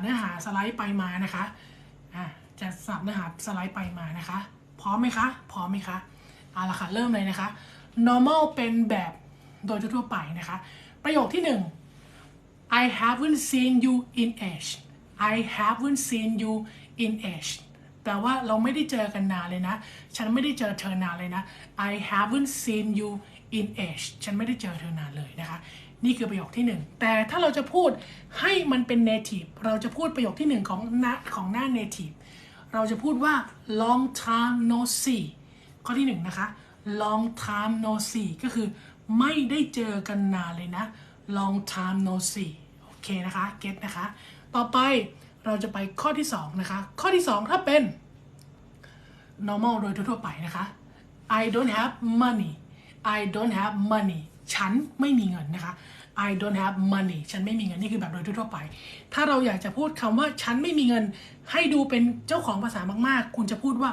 เนื้อหาสไลด์ไปมานะคะจะสับเนื้อหาสไลด์ไปมานะคะ พร้อมไหมคะ พร้อมไหมคะเอาละค่ะเริ่มเลยนะคะ normal เป็นแบบโดยทั่วไปนะคะ ประโยคที่หนึ่ง I haven't seen you in age I haven't seen you in age แปลว่าเราไม่ได้เจอกันนานเลยนะ ฉันไม่ได้เจอเธอนานเลยนะ I haven't seen you in age ฉันไม่ได้เจอเธอนานเลยนะคะ นี่คือประโยคที่หนึ่งแต่ถ้าเราจะพูดให้มันเป็น native เราจะพูดประโยคที่หนึ่งของหน้าของหน้า native เราจะพูดว่า long time no see ข้อที่หนึ่งนะคะ long time no see ก็คือไม่ได้เจอกันนานเลยนะ long time no see โอเคนะคะ เก็ตนะคะ ต่อไปเราจะไปข้อที่ 2 นะคะ ข้อที่ 2 ถ้าเป็น normal โดยทั่วไปนะคะ I don't have money I don't have money ฉันไม่มีเงินนะคะ I don't have money ฉันไม่มีเงิน นี่คือแบบโดยทั่วไป ถ้าเราอยากจะพูดคำว่าฉันไม่มีเงิน ให้ดูเป็นเจ้าของภาษามากๆ คุณจะพูดว่า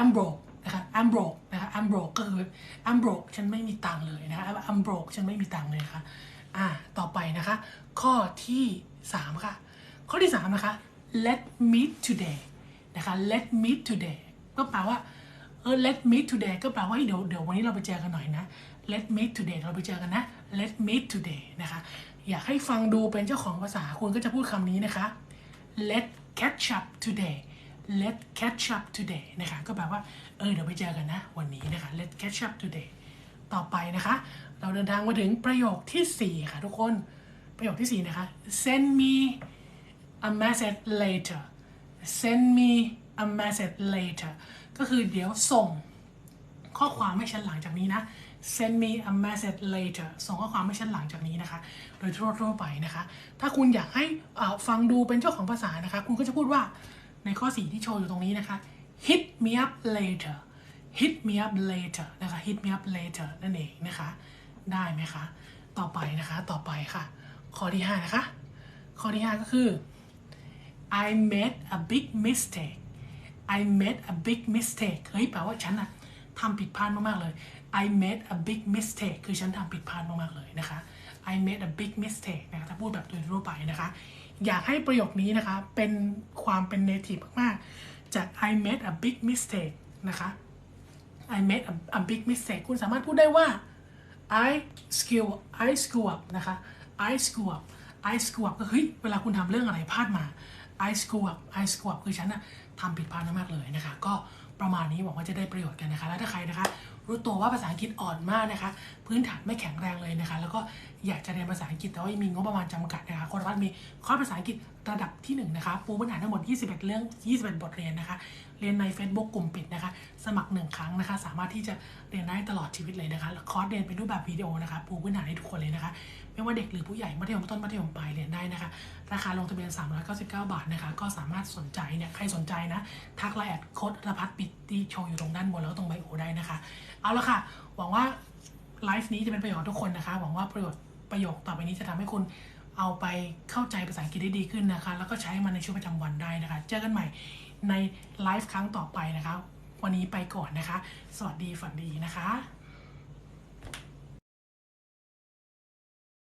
I'm broke นะคะ I'm broke นะคะ I'm broke ก็คือ I'm broke ฉันไม่มีตังค์เลยนะคะ I'm broke ฉันไม่มีตังค์เลยนะคะอ่าต่อไปนะคะ ข้อที่ 3 ค่ะ ข้อที่ 3 นะคะ let meet today นะคะ let meet today ก็แปลว่า ออ let meet today ก็แปลว่าเดี๋ยวเดี๋ยววันนี้เราไปเจอกันหน่อยนะ let meet today เราไปเจอกันนะ let meet today นะคะ อยากให้ฟังดูเป็นเจ้าของภาษาคุณก็จะพูดคำนี้นะคะ let catch up today let catch up today นะคะก็แปลว่าเออเดี๋ยวไปเจอกันนะ วันนี้นะคะ let catch up today ต่อไปนะคะ เราเดินทางมาถึงประโยคทีสี่4 ค่ะทุกคนประโยคที่ 4 นะคะ send me a message later send me a message later ก็คือเดี๋ยวส่งข้อความให้ฉันหลังจากนี้นะ send me a message later ส่งข้อความให้ฉันหลังจากนี้นะคะ โดยทั่วๆไปนะคะ ถ้าคุณอยากให้อ่าฟังดูเป็นเจ้าของภาษานะคะ คุณก็จะพูดว่าในข้อ 4 ที่โชว์อยู่ตรงนี้นะคะ hit me up later hit me up later นะคะ hit me up later นั่นเองนะคะ ได้ไหมคะ ต่อไปนะคะ ต่อไปค่ะ ข้อที่ 5 นะคะ ข้อที่ 5 ก็คือ I made a big mistake I made a big mistake เฮ้ยแปลว่าฉันอะทำผิดพลาดมาก ๆ เลย I made a big mistake คือฉันทำผิดพลาดมาก ๆ เลยนะคะ I made a big mistake นะคะถ้าพูดแบบโดยทั่วไปนะคะ อยากให้ประโยคนี้นะคะ เป็นความเป็น native มาก ๆ จาก I made a big mistake นะคะ I made a, a big mistake คุณสามารถพูดได้ว่า I screw I screw up นะคะ I screw up I screw up ก็เฮ้ยเวลาคุณทำเรื่องอะไรพลาดมา I screw up I screw up คือฉันนะทำผิดพลาดมากเลยนะคะ ก็ ประมาณนี้หวังว่าจะได้ประโยชน์กันนะคะ แล้วถ้าใครนะคะ รู้ตัวว่าภาษาอังกฤษอ่อนมากนะคะ พื้นฐานไม่แข็งแรงเลยนะคะ แล้วก็อยากจะเรียนภาษาอังกฤษแต่ว่ามีงบประมาณจำกัดนะคะคนรัฐมีคอร์สภาษาอังกฤษระดับที่1นะคะปูพื้นฐานทั้งหมด 21 เรื่อง 21 บทเรียนนะคะ เรียนใน Facebook กลุ่มปิดนะคะ สมัคร 1 ครั้งนะคะ สามารถที่จะเรียนได้ตลอดชีวิตเลยนะคะคอร์สเรียนเป็นรูปแบบวิดีโอนะคะปูพื้นฐานให้ทุกคนเลยนะคะ ไม่ว่าเด็กหรือผู้ใหญ่มัธยมต้นมัธยมปลายเรียนได้นะคะ ราคาลงทะเบียน 399 บาทนะคะ ก็สามารถสนใจเนี่ยใครสนใจนะทักไลน์แอดโค้ดรพัฒน์ปิที่โชว์อยู่ตรงด้านบนแล้วก็ตรงใบหูได้นะคะ เอาละค่ะ หวังว่าไลฟ์นี้จะเป็นประโยชน์ทุกคนนะคะ หวังว่าประโยชน์ประโยคต่อไปนี้จะทำให้คุณเอาไปเข้าใจภาษาอังกฤษได้ดีขึ้นนะคะ แล้วก็ใช้มันในชีวิตประจำวันได้นะคะ เจอกันใหม่ในไลฟ์ครั้งต่อไปนะคะ วันนี้ไปก่อนนะคะ สวัสดีฝันดีนะคะ